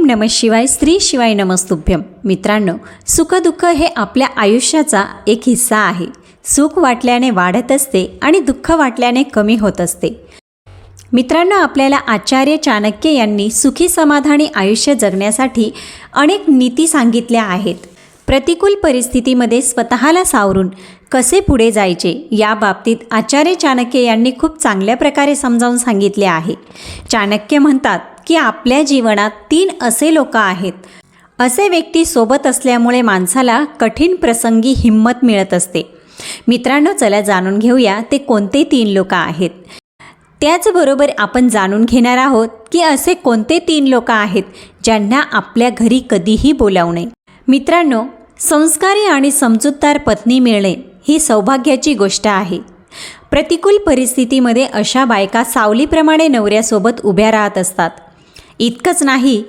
ओम नम शिवाय स्त्री शिवाय नमस्तुभ्यम मित्रांनो सुखदुःख हे आपल्या आयुष्याचा एक हिस्सा आहे. सुख वाटल्याने वाढत असते आणि दुःख वाटल्याने कमी होत असते. मित्रांनो आपल्याला आचार्य चाणक्य यांनी सुखी समाधानी आयुष्य जगण्यासाठी अनेक नीती सांगितल्या आहेत. प्रतिकूल परिस्थितीमध्ये स्वतःला सावरून कसे पुढे जायचे या बाबतीत आचार्य चाणक्य यांनी खूप चांगल्या प्रकारे समजावून सांगितले आहे. चाणक्य म्हणतात की आपल्या जीवनात तीन असे लोक आहेत. असे व्यक्ती सोबत असल्यामुळे माणसाला कठीण प्रसंगी हिंमत मिळत असते. मित्रांनो चला जाणून घेऊया ते कोणते तीन लोक आहेत. त्याचबरोबर आपण जाणून घेणार आहोत की असे कोणते तीन लोक आहेत ज्यांना आपल्या घरी कधीही बोलावू नये. मित्रांनो संस्कारी आणि समजूतदार पत्नी मिळणे ही सौभाग्याची गोष्ट आहे. प्रतिकूल परिस्थितीमध्ये अशा बायका सावलीप्रमाणे नवऱ्यासोबत उभ्या राहत असतात. इतकंच नाही